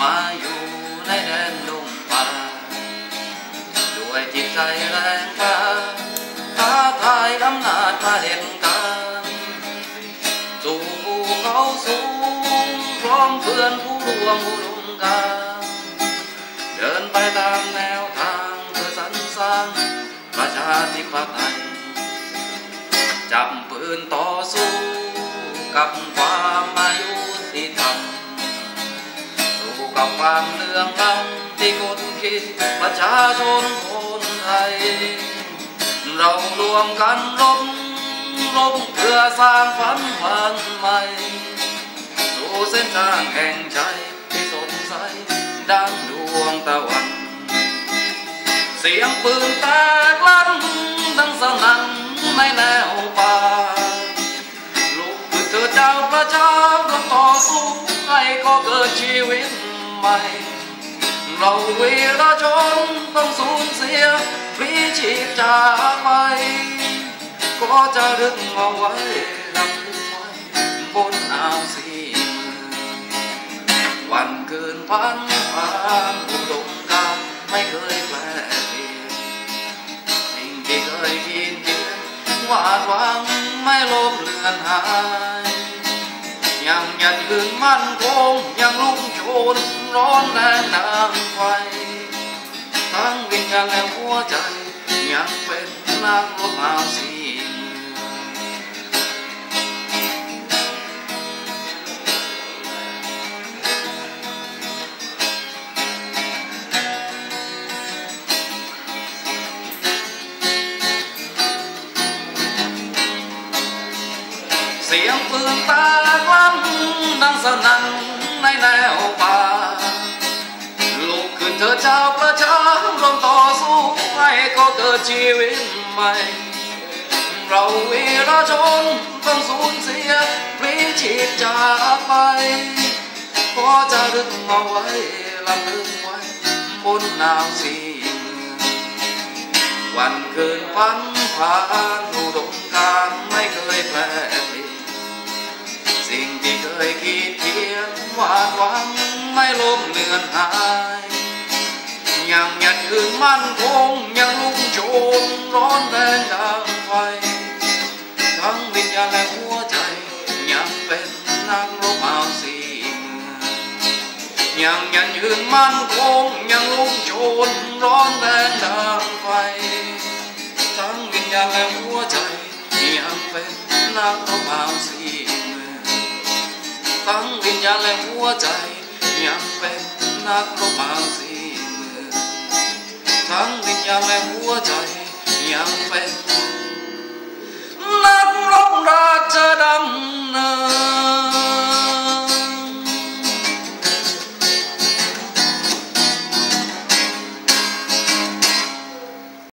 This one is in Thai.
มาอยู่ในแดนดงป่าด้วยจิตใจแรงกล้าท้าทายอำนาจมาเด็ดการสู่ภูเขาสูงพร้อมเพื่อนผู้ร่วมอุดมการเดินไปตามแนวทางเพื่อสรรสร้างประชาธิปไตยจับปืนต่อสู้กับความมายุติธรรม กับความเลื่องล้ำที่คนคิดประชาชนคนไทย เรารวมกันรบรบเพื่อสร้างฝันวันใหม่สู่เส้นทางแห่งใจที่สดใสดังดวงตะวัน เสียงปืนแตกลั่นดังสนั่นในแนวป่าลูกเธอเจ้าประชาร่วมต่อสู้ให้ก็เกิดชีวิต ใหม่เราเวีรชนต้องสูญเสียพลีชีพจากไป ก็จะรึกเอาไว้รับลึกไว้บนอ่าวสีวันเกินพันผ่านอุดมการไม่เคยแปรเปลี่ยนสิ่งที่เคยคิดเขียนวาดหวังไม่ลบเลือนหาย ยังยัดยืนมั่นคงยังลุ่มโชนร้อนแรงนางไฟทั้งวิญญาณและหัวใจยังเป็นนักรบอาสีย เสียงปืนตากล้ำดังสนั่นในแนวป่าลูกขึ้นเธอเจ้าประชารวมต่อสู้ให้ก็เกิดชีวิตใหม่ เราวีรชนต้องสูญเสียพลีชีพจากไปขอจะรึกเอาไว้ลำลึกไว้บนนาวสีเมืองวันคืนฝันผ่านอุดมการไม่เคยแปร ที่เคยคิดเขียนวาดหวังไม่ล้มเลือนหายยังยันยืนมั่นคงยังลุ่มโชนร้อนแรงดังไฟทั้งวิญญาณและหัวใจ ยังเป็นนักรบเอาสีเมือยังยันยืนมั่นคงยังลุ่มโชนร้อนแรงดังไฟทั้งวิญญาณและหัวใจ ยังเป็นนักรบเอาสีเมือง ทั้งวิญญาณและหัวใจ ยังเป็นนักรบมาสีเมืองทั้งวิญญาณและหัวใจ ยังเป็น